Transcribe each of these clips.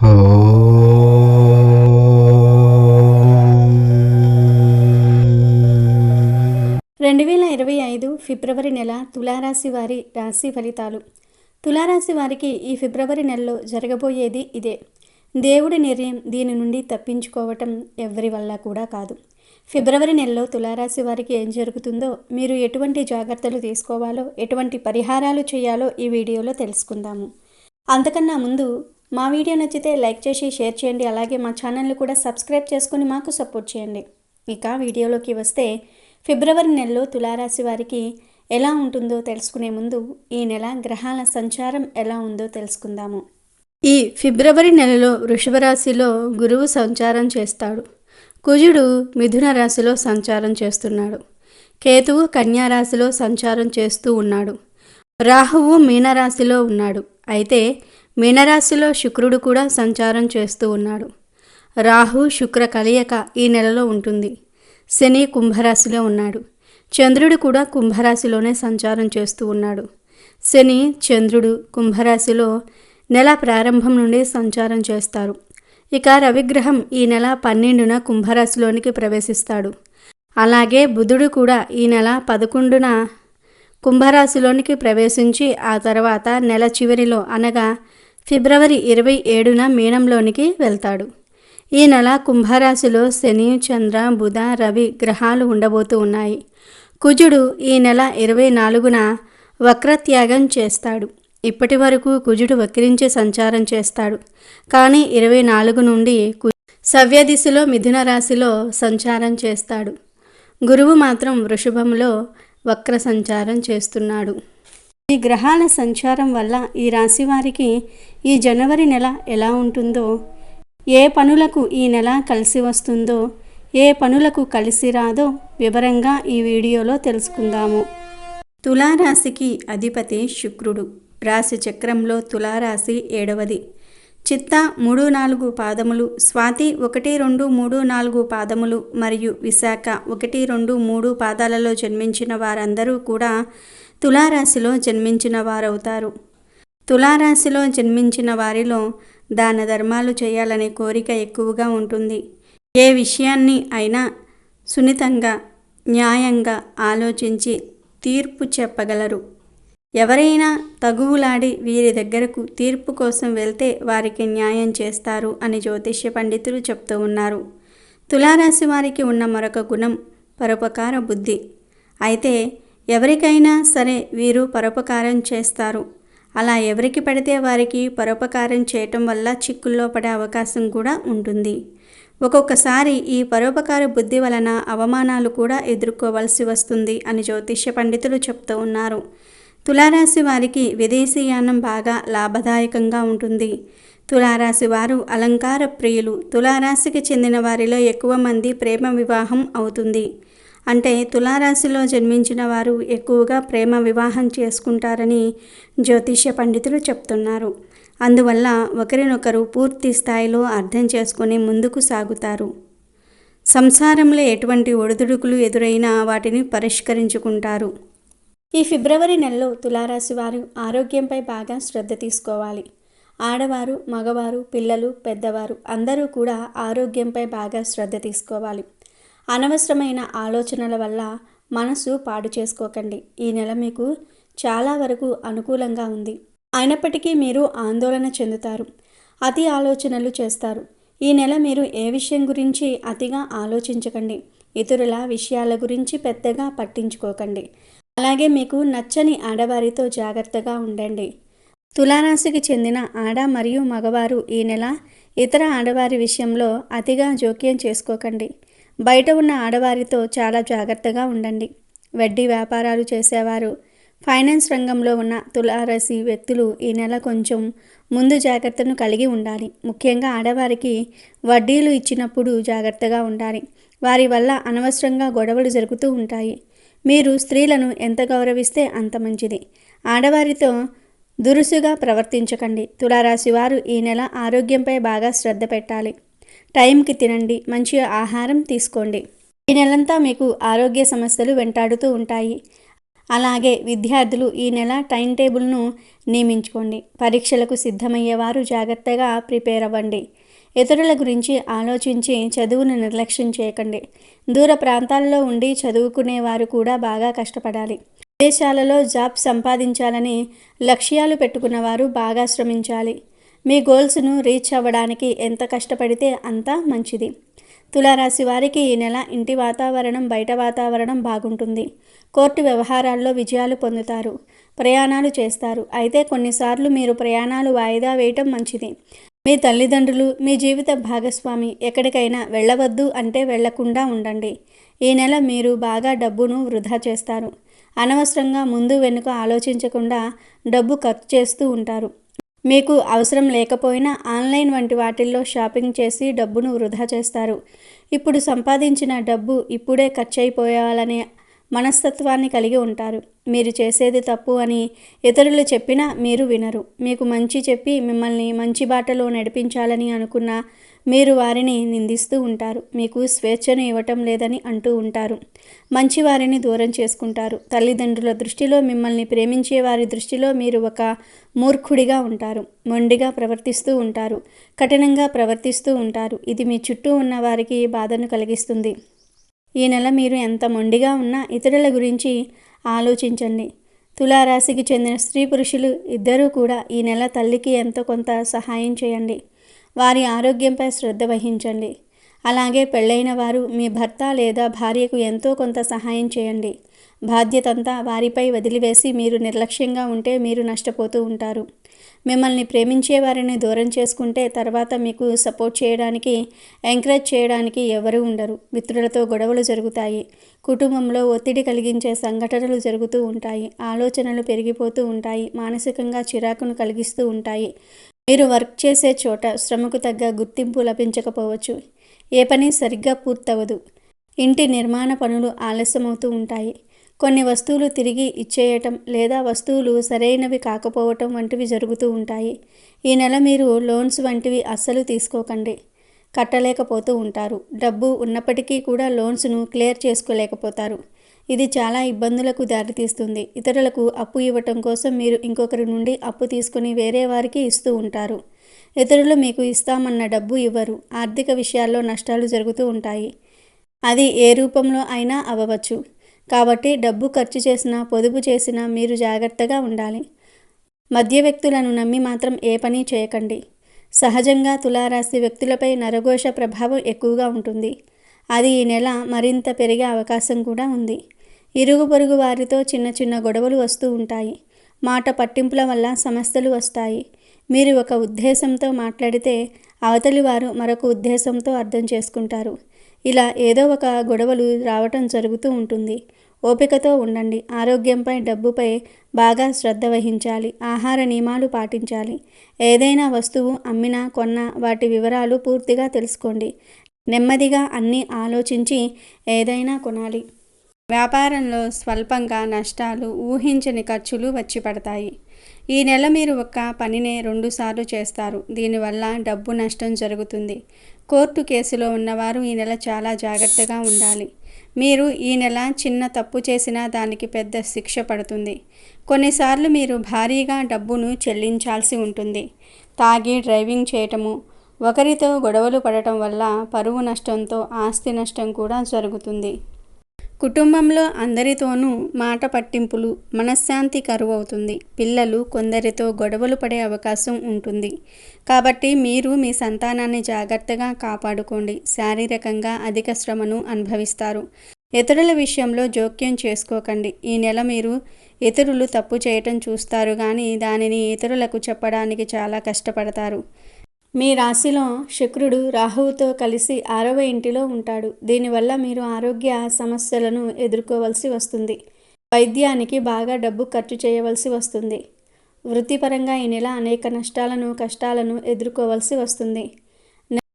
రెండు వేల ఇరవై ఐదు ఫిబ్రవరి నెల తులారాశి వారి రాశి ఫలితాలు. తులారాశి వారికి ఈ ఫిబ్రవరి నెలలో జరగబోయేది ఇదే. దేవుడి నిర్ణయం దీని నుండి తప్పించుకోవటం ఎవరి వల్ల కూడా కాదు. ఫిబ్రవరి నెలలో తులారాశి వారికి ఏం జరుగుతుందో మీరు ఎటువంటి జాగ్రత్తలు తీసుకోవాలో ఎటువంటి పరిహారాలు చేయాలో ఈ వీడియోలో తెలుసుకుందాము. అంతకన్నా ముందు మా వీడియో నచ్చితే లైక్ చేసి షేర్ చేయండి. అలాగే మా ఛానల్ని కూడా సబ్స్క్రైబ్ చేసుకుని మాకు సపోర్ట్ చేయండి. ఇక వీడియోలోకి వస్తే ఫిబ్రవరి నెలలో తులారాశి వారికి ఎలా ఉంటుందో తెలుసుకునే ముందు ఈ నెల గ్రహాల సంచారం ఎలా ఉందో తెలుసుకుందాము. ఈ ఫిబ్రవరి నెలలో వృషభ రాశిలో గురువు సంచారం చేస్తాడు. కుజుడు మిథున రాశిలో సంచారం చేస్తున్నాడు. కేతువు కన్యారాశిలో సంచారం చేస్తూ ఉన్నాడు. రాహువు మీనరాశిలో ఉన్నాడు. అయితే మీనరాశిలో శుక్రుడు కూడా సంచారం చేస్తూ ఉన్నాడు. రాహు శుక్ర కలయిక ఈ నెలలో ఉంటుంది. శని కుంభరాశిలో ఉన్నాడు. చంద్రుడు కూడా కుంభరాశిలోనే సంచారం చేస్తూ ఉన్నాడు. శని చంద్రుడు కుంభరాశిలో నెల ప్రారంభం నుండి సంచారం చేస్తారు. ఇక రవిగ్రహం ఈ నెల పన్నెండున కుంభరాశిలోనికి ప్రవేశిస్తాడు. అలాగే బుధుడు కూడా ఈ నెల పదకొండున కుంభరాశిలోనికి ప్రవేశించి ఆ తర్వాత నెల చివరిలో అనగా ఫిబ్రవరి ఇరవై ఏడున మీనంలోనికి వెళ్తాడు. ఈ నెల కుంభరాశిలో శని చంద్ర బుధ రవి గ్రహాలు ఉండబోతూ ఉన్నాయి. కుజుడు ఈ నెల ఇరవై నాలుగున వక్రత్యాగం చేస్తాడు. ఇప్పటి వరకు కుజుడు వక్రించి సంచారం చేస్తాడు. కానీ ఇరవై నాలుగు నుండి సవ్య దిశలో మిథున రాశిలో సంచారం చేస్తాడు. గురువు మాత్రం వృషభంలో వక్ర సంచారం చేస్తున్నాడు. ఈ గ్రహాల సంచారం వల్ల ఈ రాశి వారికి ఈ జనవరి నెల ఎలా ఉంటుందో ఏ పనులకు ఈ నెల కలిసి వస్తుందో ఏ పనులకు కలిసి రాదో వివరంగా ఈ వీడియోలో తెలుసుకుందాము. తులారాశికి అధిపతి శుక్రుడు. రాశి చక్రంలో తులారాశి ఏడవది. చిత్త మూడు నాలుగు పాదములు స్వాతి ఒకటి రెండు మూడు నాలుగు పాదములు మరియు విశాఖ ఒకటి రెండు మూడు పాదాలలో జన్మించిన వారందరూ కూడా తులారాశిలో జన్మించిన వారవుతారు. తులారాశిలో జన్మించిన వారిలో దాన ధర్మాలు చేయాలనే కోరిక ఎక్కువగా ఉంటుంది. ఏ విషయాన్ని అయినా సున్నితంగా న్యాయంగా ఆలోచించి తీర్పు చెప్పగలరు. ఎవరైనా తగువులాడి వీరి దగ్గరకు తీర్పు కోసం వెళ్తే వారికి న్యాయం చేస్తారు అని జ్యోతిష్య పండితులు చెప్తూ ఉన్నారు. తులారాశి వారికి ఉన్న మరొక గుణం పరోపకార బుద్ధి. అయితే ఎవరికైనా సరే వీరు పరోపకారం చేస్తారు. అలా ఎవరికి పడితే వారికి పరోపకారం చేయటం వల్ల చిక్కుల్లో పడే అవకాశం కూడా ఉంటుంది. ఒక్కొక్కసారి ఈ పరోపకార బుద్ధి వలన అవమానాలు కూడా ఎదుర్కోవాల్సి వస్తుంది అని జ్యోతిష్య పండితులు చెప్తూ ఉన్నారు. తులారాశి వారికి విదేశీయానం బాగా లాభదాయకంగా ఉంటుంది. తులారాశి వారు అలంకార ప్రియులు. తులారాశికి చెందిన వారిలో ఎక్కువ మంది ప్రేమ వివాహం అవుతుంది. అంటే తులారాశిలో జన్మించిన వారు ఎక్కువగా ప్రేమ వివాహం చేసుకుంటారని జ్యోతిష్య పండితులు చెప్తున్నారు. అందువల్ల ఒకరినొకరు పూర్తి స్థాయిలో అర్థం చేసుకుని ముందుకు సాగుతారు. సంసారంలో ఎటువంటి ఒడిదుడుకులు ఎదురైనా వాటిని పరిష్కరించుకుంటారు. ఈ ఫిబ్రవరి నెలలో తులారాశి వారు ఆరోగ్యంపై బాగా శ్రద్ధ తీసుకోవాలి. ఆడవారు మగవారు పిల్లలు పెద్దవారు అందరూ కూడా ఆరోగ్యంపై బాగా శ్రద్ధ తీసుకోవాలి. అనవసరమైన ఆలోచనల వల్ల మనసు పాడు చేసుకోకండి. ఈ నెల మీకు చాలా వరకు అనుకూలంగా ఉంది. అయినప్పటికీ మీరు ఆందోళన చెందుతారు. అతి ఆలోచనలు చేస్తారు. ఈ నెల మీరు ఏ విషయం గురించి అతిగా ఆలోచించకండి. ఇతరుల విషయాల గురించి పెద్దగా పట్టించుకోకండి. అలాగే మీకు నచ్చని ఆడవారితో జాగ్రత్తగా ఉండండి. తులారాశికి చెందిన ఆడ మరియు మగవారు ఈ నెల ఇతర ఆడవారి విషయంలో అతిగా జోక్యం చేసుకోకండి. బయట ఉన్న ఆడవారితో చాలా జాగ్రత్తగా ఉండండి. వడ్డీ వ్యాపారాలు చేసేవారు. ఫైనాన్స్ రంగంలో ఉన్న తులారాశి వ్యక్తులు ఈ నెల కొంచెం ముందు జాగ్రత్తను కలిగి ఉండాలి. ముఖ్యంగా ఆడవారికి వడ్డీలు ఇచ్చినప్పుడు జాగ్రత్తగా ఉండాలి. వారి వల్ల అనవసరంగా గొడవలు జరుగుతూ ఉంటాయి. మీరు స్త్రీలను ఎంత గౌరవిస్తే అంత మంచిది. ఆడవారితో దురుసుగా ప్రవర్తించకండి. తులారాశి వారు ఈ నెల ఆరోగ్యంపై బాగా శ్రద్ధ పెట్టాలి. టైంకి తినండి మంచి ఆహారం తీసుకోండి. ఈ నెలంతా మీకు ఆరోగ్య సమస్యలు వెంటాడుతూ ఉంటాయి. అలాగే విద్యార్థులు ఈ నెల టైం టేబుల్ను నియమించుకోండి. పరీక్షలకు సిద్ధమయ్యేవారు జాగ్రత్తగా ప్రిపేర్ అవ్వండి. ఇతరుల గురించి ఆలోచించి చదువును నిర్లక్ష్యం చేయకండి. దూర ప్రాంతాల్లో ఉండి చదువుకునేవారు కూడా బాగా కష్టపడాలి. విదేశాలలో జాబ్ సంపాదించాలని లక్ష్యాలు పెట్టుకున్నవారు బాగా శ్రమించాలి. మీ గోల్స్ను రీచ్ అవ్వడానికి ఎంత కష్టపడితే అంత మంచిది. తులారాశి వారికి ఈ నెల ఇంటి వాతావరణం బయట వాతావరణం బాగుంటుంది. కోర్టు వ్యవహారాల్లో విజయాలు పొందుతారు. ప్రయాణాలు చేస్తారు. అయితే కొన్నిసార్లు మీరు ప్రయాణాలు వాయిదా వేయటం మంచిది. మీ తల్లిదండ్రులు మీ జీవిత భాగస్వామి ఎక్కడికైనా వెళ్ళవద్దు అంటే వెళ్ళకుండా ఉండండి. ఈ నెల మీరు బాగా డబ్బును వృధా చేస్తారు. అనవసరంగా ముందు వెనుక ఆలోచించకుండా డబ్బు ఖర్చు చేస్తూ ఉంటారు. మీకు అవసరం లేకపోయినా ఆన్లైన్ వంటి వాటిల్లో షాపింగ్ చేసి డబ్బును వృధా చేస్తారు. ఇప్పుడు సంపాదించిన డబ్బు ఇప్పుడే ఖర్చు అయిపోయాలనే మనస్తత్వాన్ని కలిగి ఉంటారు. మీరు చేసేది తప్పు అని ఇతరులు చెప్పినా మీరు వినరు. మీకు మంచి చెప్పి మిమ్మల్ని మంచి బాటలో నడిపించాలని అనుకున్న మీరు వారిని నిందిస్తూ ఉంటారు. మీకు స్వేచ్ఛను ఇవ్వటం లేదని అంటూ ఉంటారు. మంచి వారిని దూరం చేసుకుంటారు. తల్లిదండ్రుల దృష్టిలో మిమ్మల్ని ప్రేమించే వారి దృష్టిలో మీరు ఒక మూర్ఖుడిగా ఉంటారు. మొండిగా ప్రవర్తిస్తూ ఉంటారు. కఠినంగా ప్రవర్తిస్తూ ఉంటారు. ఇది మీ చుట్టూ ఉన్న వారికి బాధను కలిగిస్తుంది. ఈ నెల మీరు ఎంత మొండిగా ఉన్నా ఇతరుల గురించి ఆలోచించండి. తులారాశికి చెందిన స్త్రీ పురుషులు ఇద్దరూ కూడా ఈ నెల తల్లికి ఎంతో కొంత సహాయం చేయండి. వారి ఆరోగ్యంపై శ్రద్ధ వహించండి. అలాగే పెళ్ళైన వారు మీ భర్త లేదా భార్యకు ఎంతో కొంత సహాయం చేయండి. బాధ్యతంతా వారిపై వదిలివేసి మీరు నిర్లక్ష్యంగా ఉంటే మీరు నష్టపోతూ ఉంటారు. మిమ్మల్ని ప్రేమించే వారిని దూరం చేసుకుంటే తర్వాత మీకు సపోర్ట్ చేయడానికి ఎంకరేజ్ చేయడానికి ఎవరు ఉండరు. మిత్రులతో గొడవలు జరుగుతాయి. కుటుంబంలో ఒత్తిడి కలిగించే సంఘటనలు జరుగుతూ ఉంటాయి. ఆలోచనలు పెరిగిపోతూ ఉంటాయి. మానసికంగా చిరాకును కలిగిస్తూ ఉంటాయి. మీరు వర్క్ చేసే చోట శ్రమకు తగ్గ గుర్తింపు లభించకపోవచ్చు. ఏ పని సరిగ్గా పూర్తవదు. ఇంటి నిర్మాణ పనులు ఆలస్యమవుతూ ఉంటాయి. కొన్ని వస్తువులు తిరిగి ఇచ్చేయటం లేదా వస్తువులు సరైనవి కాకపోవటం వంటివి జరుగుతూ ఉంటాయి. ఈ నెల మీరు లోన్స్ వంటివి అస్సలు తీసుకోకండి. కట్టలేకపోతూ ఉంటారు. డబ్బు ఉన్నప్పటికీ కూడా లోన్స్ను క్లియర్ చేసుకోలేకపోతారు. ఇది చాలా ఇబ్బందులకు దారితీస్తుంది. ఇతరులకు అప్పు ఇవ్వటం కోసం మీరు ఇంకొకరి నుండి అప్పు తీసుకుని వేరే వారికి ఇస్తూ ఉంటారు. ఇతరులు మీకు ఇస్తామన్న డబ్బు ఇవ్వరు. ఆర్థిక విషయాల్లో నష్టాలు జరుగుతూ ఉంటాయి. అది ఏ రూపంలో అయినా అవ్వవచ్చు. కాబట్టి డబ్బు ఖర్చు చేసినా పొదుపు చేసినా మీరు జాగ్రత్తగా ఉండాలి. మధ్య వ్యక్తులను నమ్మి మాత్రం ఏ పని చేయకండి. సహజంగా తులారాశి వ్యక్తులపై నరఘోష ప్రభావం ఎక్కువగా ఉంటుంది. అది ఈ నెల మరింత పెరిగే అవకాశం కూడా ఉంది. ఇరుగు పొరుగు వారితో చిన్న చిన్న గొడవలు వస్తూ ఉంటాయి. మాట పట్టింపుల వల్ల సమస్యలు వస్తాయి. మీరు ఒక ఉద్దేశంతో మాట్లాడితే అవతలి వారు మరొక ఉద్దేశంతో అర్థం చేసుకుంటారు. ఇలా ఏదో ఒక గొడవలు రావటం జరుగుతూ ఉంటుంది. ఓపికతో ఉండండి. ఆరోగ్యంపై డబ్బుపై బాగా శ్రద్ధ వహించాలి. ఆహార నియమాలు పాటించాలి. ఏదైనా వస్తువు అమ్మినా కొన్నా వాటి వివరాలు పూర్తిగా తెలుసుకోండి. నెమ్మదిగా అన్నీ ఆలోచించి ఏదైనా కొనాలి. వ్యాపారంలో స్వల్పంగా నష్టాలు ఊహించని ఖర్చులు వచ్చి పడతాయి ఈ నెల మీరు ఒక పనినే రెండుసార్లు చేస్తారు. దీనివల్ల డబ్బు నష్టం జరుగుతుంది. కోర్టు కేసులో ఉన్నవారు ఈ నెల చాలా జాగ్రత్తగా ఉండాలి. మీరు ఈ నెల చిన్న తప్పు చేసినా దానికి పెద్ద శిక్ష పడుతుంది. కొన్నిసార్లు మీరు భారీగా డబ్బును చెల్లించాల్సి ఉంటుంది. తాగి డ్రైవింగ్ చేయటము ఒకరితో గొడవలు పడటం వల్ల పరువు నష్టంతో ఆస్తి నష్టం కూడా జరుగుతుంది. కుటుంబంలో అందరితోనూ మాట పట్టింపులు మనశ్శాంతి కరువు అవుతుంది పిల్లలు కొందరితో గొడవలు పడే అవకాశం ఉంటుంది. కాబట్టి మీరు మీ సంతానాన్ని జాగ్రత్తగా కాపాడుకోండి. శారీరకంగా అధిక శ్రమను అనుభవిస్తారు. ఇతరుల విషయంలో జోక్యం చేసుకోకండి. ఈ నెల మీరు ఇతరులు తప్పు చేయటం చూస్తారు. కానీ దానిని ఇతరులకు చెప్పడానికి చాలా కష్టపడతారు. మీ రాశిలో శుక్రుడు రాహువుతో కలిసి ఆరవ ఇంటిలో ఉంటాడు. దీనివల్ల మీరు ఆరోగ్య సమస్యలను ఎదుర్కోవలసి వస్తుంది. వైద్యానికి బాగా డబ్బు ఖర్చు చేయవలసి వస్తుంది. వృత్తిపరంగా ఈ నెల అనేక నష్టాలను కష్టాలను ఎదుర్కోవలసి వస్తుంది.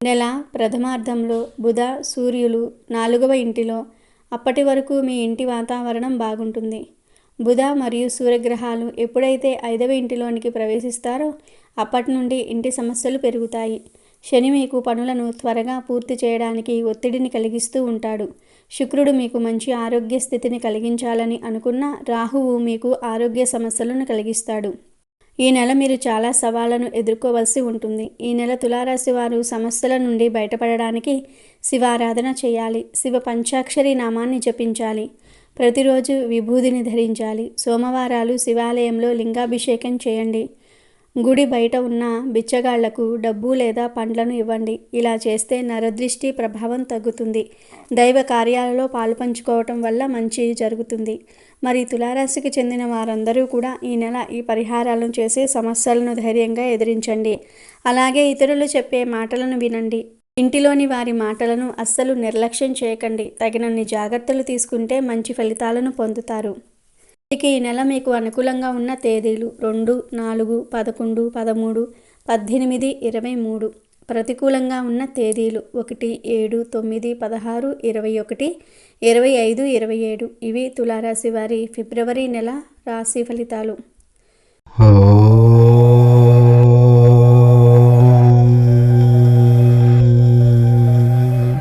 నెల ప్రథమార్థంలో బుధ సూర్యులు నాలుగవ ఇంటిలో. అప్పటి వరకు మీ ఇంటి వాతావరణం బాగుంటుంది. బుధ మరియు సూర్యగ్రహాలు ఎప్పుడైతే ఐదవ ఇంటిలోనికి ప్రవేశిస్తారో అప్పటి నుండి ఇంటి సమస్యలు పెరుగుతాయి. శని మీకు పనులను త్వరగా పూర్తి చేయడానికి ఒత్తిడిని కలిగిస్తూ ఉంటాడు. శుక్రుడు మీకు మంచి ఆరోగ్య స్థితిని కలిగించాలని అనుకున్న రాహువు మీకు ఆరోగ్య సమస్యలను కలిగిస్తాడు. ఈ నెల మీరు చాలా సవాళ్ళను ఎదుర్కోవలసి ఉంటుంది. ఈ నెల తులారాశి వారు సమస్యల నుండి బయటపడడానికి శివారాధన చేయాలి. శివ పంచాక్షరి నామాన్ని జపించాలి. ప్రతిరోజు విభూదిని ధరించాలి. సోమవారాలు శివాలయంలో లింగాభిషేకం చేయండి. గుడి బయట ఉన్న బిచ్చగాళ్ళకు డబ్బు లేదా పండ్లను ఇవ్వండి. ఇలా చేస్తే నరదృష్టి ప్రభావం తగ్గుతుంది. దైవ కార్యాలలో పాలుపంచుకోవటం వల్ల మంచి జరుగుతుంది. మరి తులారాశికి చెందిన వారందరూ కూడా ఈ నెల ఈ పరిహారాలను చేసి సమస్యలను ధైర్యంగా ఎదిరించండి. అలాగే ఇతరులు చెప్పే మాటలను వినండి. ఇంటిలోని వారి మాటలను అస్సలు నిర్లక్ష్యం చేయకండి. తగినన్ని జాగ్రత్తలు తీసుకుంటే మంచి ఫలితాలను పొందుతారు. ఇక ఈ నెల మీకు అనుకూలంగా ఉన్న తేదీలు రెండు నాలుగు పదకొండు పదమూడు పద్దెనిమిది ఇరవై మూడు. ప్రతికూలంగా ఉన్న తేదీలు ఒకటి ఏడు తొమ్మిది పదహారు ఇరవై ఒకటి ఇరవై ఐదు ఇరవై ఏడు. ఇవి తులారాశి వారి ఫిబ్రవరి నెల రాశి ఫలితాలు.